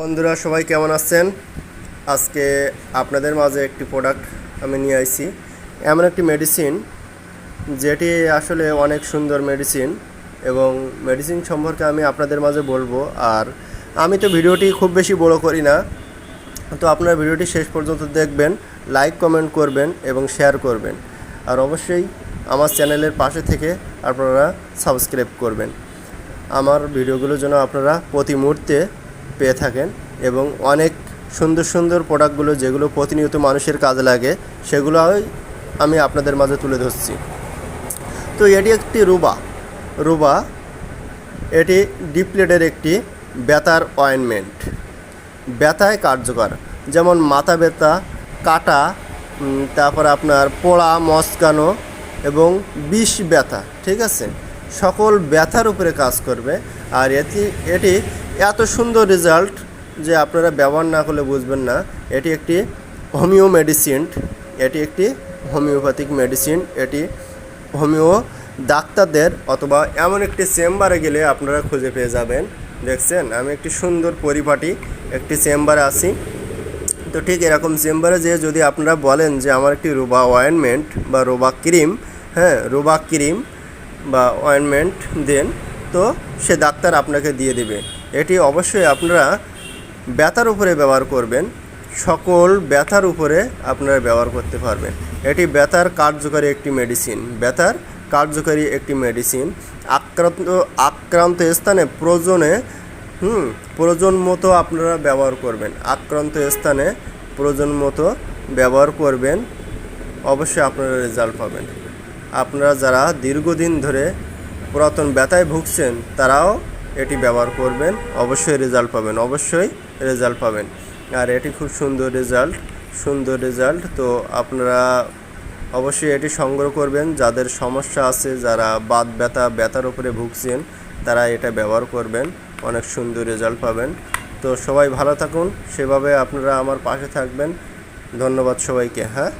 বন্ধুরা, সবাই কেমন আছেন? আজকে আপনাদের মাঝে একটি প্রোডাক্ট আমি নিয়ে আইছি। এমন একটি মেডিসিন যেটি আসলে অনেক সুন্দর মেডিসিন এবং মেডিসিন সম্পর্কে আমি আপনাদের মাঝে বলব। আর আমি তো ভিডিওটি খুব বেশি বড় করি না। তো আপনার ভিডিওটি শেষ পর্যন্ত দেখবেন লাইক কমেন্ট করবেন এবং শেয়ার করবেন। আর অবশ্যই আমার চ্যানেলের পাশে থেকে আপনারা সাবস্ক্রাইব করবেন। আমার ভিডিওগুলো যেন আপনারা প্রতি মুহূর্তে পেয়ে থাকেন এবং অনেক সুন্দর সুন্দর প্রোডাক্টগুলো যেগুলো প্রতিনিয়ত মানুষের কাজে লাগে, সেগুলোই আমি আপনাদের মাঝে তুলে ধরছি। তো এটি একটি রুবা। রুবা এটি ডিপ্লেটের একটি ব্যথার অয়েনমেন্ট ব্যথায় কার্যকর। যেমন মাথা ব্যথা, কাটা তারপর আপনার পোড়া, মস্কানো এবং বিষ ব্যথা, ঠিক আছে? সকল ব্যথার উপরে কাজ করবে। আর এটি এটি এত সুন্দর রেজাল্ট যে আপনারা ব্যবহার না করলে বুঝবেন না। এটি একটি হোমিও মেডিসিন এটি একটি হোমিওপ্যাথিক মেডিসিন এটি হোমিও ডাক্তারদের অথবা এমন একটি চেম্বারে গেলে আপনারা খুঁজে পেয়ে যাবেন। দেখছেন, আমি একটি সুন্দর পরিপাটি একটি চেম্বারে আছি। তো ঠিক এরকম চেম্বারে যেয়ে যদি আপনারা বলেন যে আমার একটি রোবা অয়েনমেন্ট বা রোবা ক্রিম হ্যাঁ রোবা ক্রিম বা অয়েনমেন্ট দেন, তো সে ডাক্তার আপনাকে দিয়ে দেবে। এটি অবশ্যই আপনারা ব্যথার উপরে ব্যবহার করবেন, সকল ব্যথার উপরে আপনারা ব্যবহার করতে পারবেন। এটি ব্যথার কার্যকারী একটি মেডিসিন ব্যথার কার্যকারী একটি মেডিসিন আক্রান্ত আক্রান্ত স্থানে প্রয়োজনে, হুম, প্রয়োজন মতো আপনারা ব্যবহার করবেন। আক্রান্ত স্থানে প্রয়োজন মতো ব্যবহার করবেন, অবশ্যই আপনারা রেজাল্ট পাবেন। আপনারা যারা দীর্ঘদিন ধরে পুরাতন ব্যথায় ভুগছেন, তারাও এটি ব্যবহার করবেন, অবশ্যই রেজাল্ট পাবেন, অবশ্যই রেজাল্ট পাবেন। আর এটি খুব সুন্দর রেজাল্ট সুন্দর রেজাল্ট তো আপনারা অবশ্যই এটি সংগ্রহ করবেন। যাদের সমস্যা আছে, যারা বাত ব্যথা, ব্যথার উপরে ভুগছেন, তারা এটা ব্যবহার করবেন। অনেক সুন্দর রেজাল্ট পাবেন। তো সবাই ভালো থাকুন। সেভাবে আপনারা আমার পাশে থাকবেন। ধন্যবাদ সবাইকে হ্যাঁ?